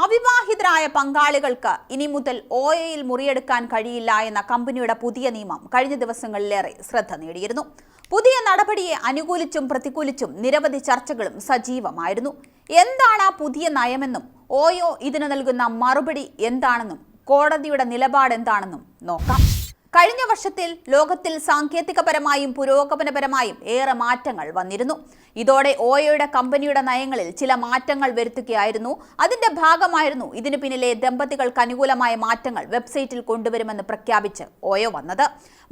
അവിവാഹിതരായ പങ്കാളികൾക്ക് ഇനി മുതൽ ഒ എയിൽ മുറിയെടുക്കാൻ കഴിയില്ല എന്ന കമ്പനിയുടെ പുതിയ നിയമം കഴിഞ്ഞ ദിവസങ്ങളിലേറെ ശ്രദ്ധ നേടിയിരുന്നു. പുതിയ നടപടിയെ അനുകൂലിച്ചും പ്രതികൂലിച്ചും നിരവധി ചർച്ചകളും സജീവമായിരുന്നു. എന്താണ് ആ പുതിയ നയമെന്നും ഓയോ ഇതിന് നൽകുന്ന മറുപടി എന്താണെന്നും കോടതിയുടെ നിലപാട് എന്താണെന്നും നോക്കാം. കഴിഞ്ഞ വർഷത്തിൽ ലോകത്തിൽ സാങ്കേതികപരമായും പുരോഗമനപരമായും ഏറെ മാറ്റങ്ങൾ വന്നിരുന്നു. ഇതോടെ ഓയോയുടെ കമ്പനിയുടെ നയങ്ങളിൽ ചില മാറ്റങ്ങൾ വരുത്തുകയായിരുന്നു. അതിന്റെ ഭാഗമായിരുന്നു ഇതിനു പിന്നിലെ ദമ്പതികൾക്ക് അനുകൂലമായ മാറ്റങ്ങൾ വെബ്സൈറ്റിൽ കൊണ്ടുവരുമെന്ന് പ്രഖ്യാപിച്ച് ഓയോ വന്നത്.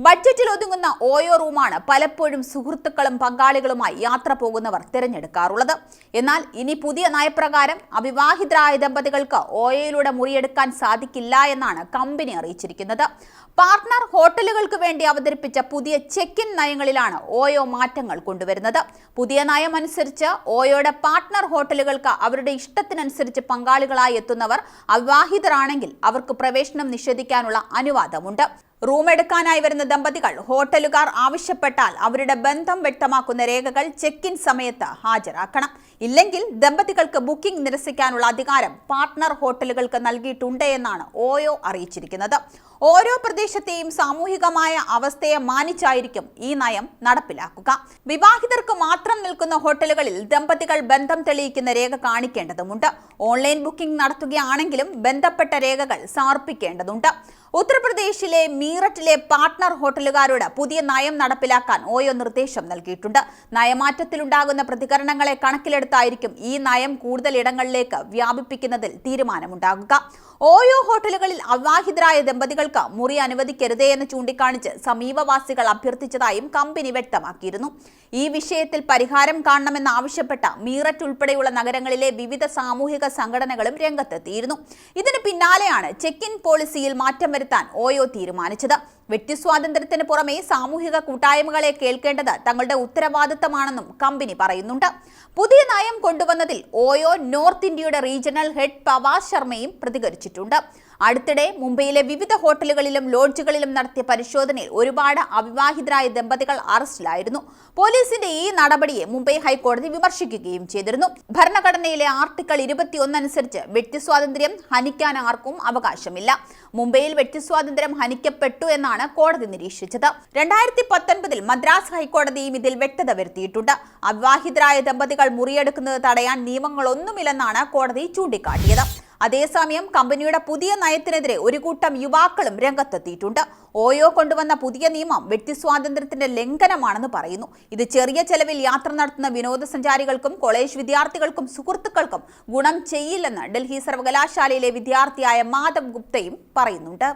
ബഡ്ജറ്റിൽ ഒതുങ്ങുന്ന ഓയോ റൂമാണ് പലപ്പോഴും സുഹൃത്തുക്കളും പങ്കാളികളുമായി യാത്ര പോകുന്നവർ തിരഞ്ഞെടുക്കാറുള്ളത്. എന്നാൽ ഇനി പുതിയ നയപ്രകാരം അവിവാഹിതരായ ദമ്പതികൾക്ക് ഓയോയിലൂടെ മുറിയെടുക്കാൻ സാധിക്കില്ല എന്നാണ് കമ്പനി അറിയിച്ചിരിക്കുന്നത്. പാർട്ട്ണർ ഹോട്ടലുകൾക്ക് വേണ്ടി അവതരിപ്പിച്ച പുതിയ ചെക്ക് ഇൻ നയങ്ങളിലാണ് ഓയോ മാറ്റങ്ങൾ കൊണ്ടുവരുന്നത്. പുതിയ നയം അനുസരിച്ച് ഓയോയുടെ പാർട്ട്ണർ ഹോട്ടലുകൾക്ക് അവരുടെ ഇഷ്ടത്തിനനുസരിച്ച് പങ്കാളികളായി എത്തുന്നവർ അവിവാഹിതരാണെങ്കിൽ അവർക്ക് പ്രവേശനം നിഷേധിക്കാനുള്ള അനുവാദമുണ്ട്. റൂം എടുക്കാനായി വരുന്ന ദമ്പതികൾ ഹോട്ടലുകാർ ആവശ്യപ്പെട്ടാൽ അവരുടെ ബന്ധം വ്യക്തമാക്കുന്ന രേഖകൾ ചെക്ക് ഇൻ സമയത്ത് ഹാജരാക്കണം. ഇല്ലെങ്കിൽ ദമ്പതികൾക്ക് ബുക്കിംഗ് നിരസിക്കാനുള്ള അധികാരം പാർട്ട്ണർ ഹോട്ടലുകൾക്ക് നൽകിയിട്ടുണ്ട് എന്നാണ് ഓയോ അറിയിച്ചിരിക്കുന്നത്. ഓരോ പ്രദേശത്തെയും സാമൂഹികമായ അവസ്ഥയെ മാനിച്ചായിരിക്കും ഈ നയം നടപ്പിലാക്കുക. വിവാഹിതർക്ക് മാത്രം നിൽക്കുന്ന ഹോട്ടലുകളിൽ ദമ്പതികൾ ബന്ധം തെളിയിക്കുന്ന രേഖ കാണിക്കേണ്ടതുണ്ട് ഓൺലൈൻ ബുക്കിംഗ് നടത്തുകയാണെങ്കിലും ബന്ധപ്പെട്ട രേഖകൾ സമർപ്പിക്കേണ്ടതുണ്ട്. ഉത്തർപ്രദേശിലെ മീററ്റിലെ പാർട്ട്ണർ ഹോട്ടലുകാരോട് പുതിയ നയം നടപ്പിലാക്കാൻ ഓയോ നിർദ്ദേശം നൽകിയിട്ടുണ്ട്. നയമാറ്റത്തിലുണ്ടാകുന്ന പ്രതികരണങ്ങളെ കണക്കിലെടുത്തായിരിക്കും ഈ നയം കൂടുതൽ ഇടങ്ങളിലേക്ക് വ്യാപിപ്പിക്കുന്നതിൽ തീരുമാനമുണ്ടാകുക. ഓയോ ഹോട്ടലുകളിൽ അവിവാഹിതരായ ദമ്പതികൾക്ക് മുറി അനുവദിക്കരുതേ എന്ന് ചൂണ്ടിക്കാണിച്ച് സമീപവാസികൾ അഭ്യർത്ഥിച്ചതായും കമ്പനി വ്യക്തമാക്കിയിരുന്നു. ഈ വിഷയത്തിൽ പരിഹാരം കാണണമെന്നാവശ്യപ്പെട്ട മീററ്റ് ഉൾപ്പെടെയുള്ള നഗരങ്ങളിലെ വിവിധ സാമൂഹിക സംഘടനകളും രംഗത്തെത്തിയിരുന്നു. ഇതിന് പിന്നാലെയാണ് ചെക്ക് ഇൻ പോളിസിയിൽ മാറ്റം വരുത്താൻ ഓയോ തീരുമാനിച്ചത്. വ്യക്തിസ്വാതന്ത്ര്യത്തിന് പുറമെ സാമൂഹിക കൂട്ടായ്മകളെ കേൾക്കേണ്ടത് തങ്ങളുടെ ഉത്തരവാദിത്തമാണെന്നും കമ്പനി പറയുന്നുണ്ട്. പുതിയ നയം കൊണ്ടുവന്നതിൽ ഓയോ നോർത്ത് ഇന്ത്യയുടെ റീജിയണൽ ഹെഡ് പവാസ് ശർമ്മയും പ്രതികരിച്ചിട്ടുണ്ട്. അടുത്തിടെ മുംബൈയിലെ വിവിധ ഹോട്ടലുകളിലും ലോഡ്ജുകളിലും നടത്തിയ പരിശോധനയിൽ ഒരുപാട് അവിവാഹിതരായ ദമ്പതികൾ അറസ്റ്റിലായിരുന്നു. പോലീസിന്റെ ഈ നടപടിയെ മുംബൈ ഹൈക്കോടതി വിമർശിക്കുകയും ചെയ്തിരുന്നു. ഭരണഘടനയിലെ ആർട്ടിക്കിൾ ഇരുപത്തിയൊന്ന് അനുസരിച്ച് വ്യക്തിസ്വാതന്ത്ര്യം ഹനിക്കാൻ ആർക്കും അവകാശമില്ല. മുംബൈയിൽ വ്യക്തിസ്വാതന്ത്ര്യം ഹനിക്കപ്പെട്ടു എന്നാണ് കോടതി നിരീക്ഷിച്ചത്. രണ്ടായിരത്തി പത്തൊൻപതിൽ മദ്രാസ് ഹൈക്കോടതിയും ഇതിൽ വ്യക്തത വരുത്തിയിട്ടുണ്ട്. അവിവാഹിതരായ ദമ്പതികൾ മുറിയെടുക്കുന്നത് തടയാൻ നിയമങ്ങളൊന്നുമില്ലെന്നാണ് കോടതി ചൂണ്ടിക്കാട്ടിയത്. അതേസമയം കമ്പനിയുടെ പുതിയ നയത്തിനെതിരെ ഒരു കൂട്ടം യുവാക്കളും രംഗത്തെത്തിയിട്ടുണ്ട്. ഓയോ കൊണ്ടുവന്ന പുതിയ നിയമം വ്യക്തി സ്വാതന്ത്ര്യത്തിന്റെ ലംഘനമാണെന്ന് പറയുന്നു. ഇത് ചെറിയ ചെലവിൽ യാത്ര നടത്തുന്ന വിനോദസഞ്ചാരികൾക്കും കോളേജ് വിദ്യാർത്ഥികൾക്കും സുഹൃത്തുക്കൾക്കും ഗുണം ചെയ്യില്ലെന്ന് ഡൽഹി സർവകലാശാലയിലെ വിദ്യാർത്ഥിയായ മാധവ് ഗുപ്തയും പറയുന്നുണ്ട്.